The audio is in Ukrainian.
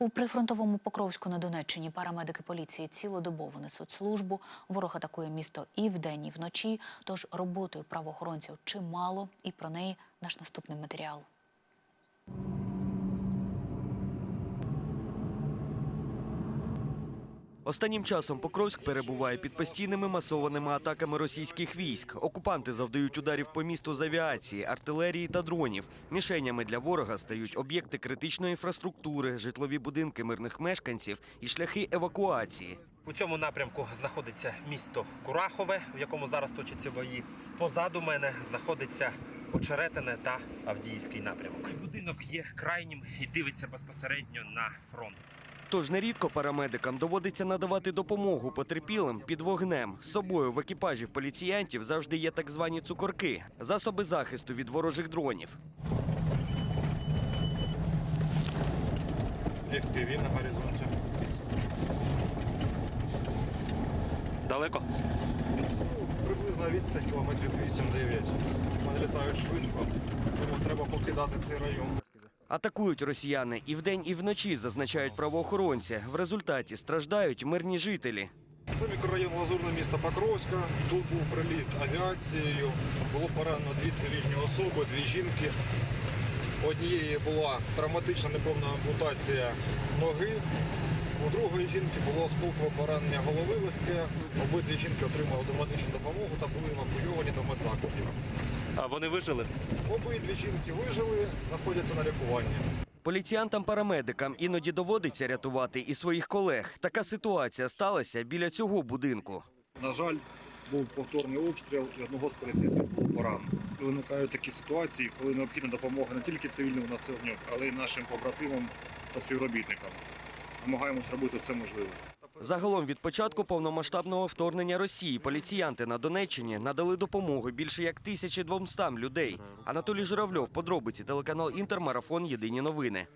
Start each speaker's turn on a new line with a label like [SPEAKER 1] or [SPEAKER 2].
[SPEAKER 1] У прифронтовому Покровську на Донеччині парамедики поліції цілодобово несуть службу. Ворог атакує місто і вдень, і вночі. Тож роботою правоохоронців чимало, і про неї наш наступний матеріал.
[SPEAKER 2] Останнім часом Покровськ перебуває під постійними масованими атаками російських військ. Окупанти завдають ударів по місту з авіації, артилерії та дронів. Мішенями для ворога стають об'єкти критичної інфраструктури, житлові будинки мирних мешканців і шляхи евакуації.
[SPEAKER 3] У цьому напрямку знаходиться місто Курахове, в якому зараз точаться бої. Позаду мене знаходиться Очеретине та Авдіївський напрямок. Будинок є крайнім і дивиться безпосередньо на фронт.
[SPEAKER 2] Тож нерідко парамедикам доводиться надавати допомогу потерпілим під вогнем. З собою в екіпажі поліціянтів завжди є так звані цукорки засоби захисту від ворожих дронів.
[SPEAKER 4] FPV на горизонті.
[SPEAKER 3] Далеко?
[SPEAKER 4] Приблизно відстань кілометрів 8-9. Вони літають швидко, тому треба покидати цей район.
[SPEAKER 2] Атакують росіяни і вдень, і вночі, зазначають правоохоронці. В результаті страждають мирні жителі.
[SPEAKER 4] Це мікрорайон Лазурне міста Покровська. Тут був приліт авіацією. Було поранено дві цивільні особи, дві жінки. Однієї була травматична неповна ампутація ноги. У другої жінки було осколкове поранення голови легке. Обидві жінки отримали домедичну допомогу та були евакуйовані до медзакладів.
[SPEAKER 3] А вони вижили?
[SPEAKER 4] Обидві жінки вижили, знаходяться на лікуванні.
[SPEAKER 2] Поліціянтам-парамедикам іноді доводиться рятувати і своїх колег. Така ситуація сталася біля цього будинку.
[SPEAKER 5] На жаль, був повторний обстріл і одного з поліцейських було поранено. Виникають такі ситуації, коли необхідна допомога не тільки цивільному населенню, але й нашим побратимам та співробітникам. Намагаємось робити все можливе.
[SPEAKER 2] Загалом від початку повномасштабного вторгнення Росії поліціянти на Донеччині надали допомогу більше як 1200 людей. Анатолій Журавльов, подробиці, телеканал Інтермарафон. Єдині новини.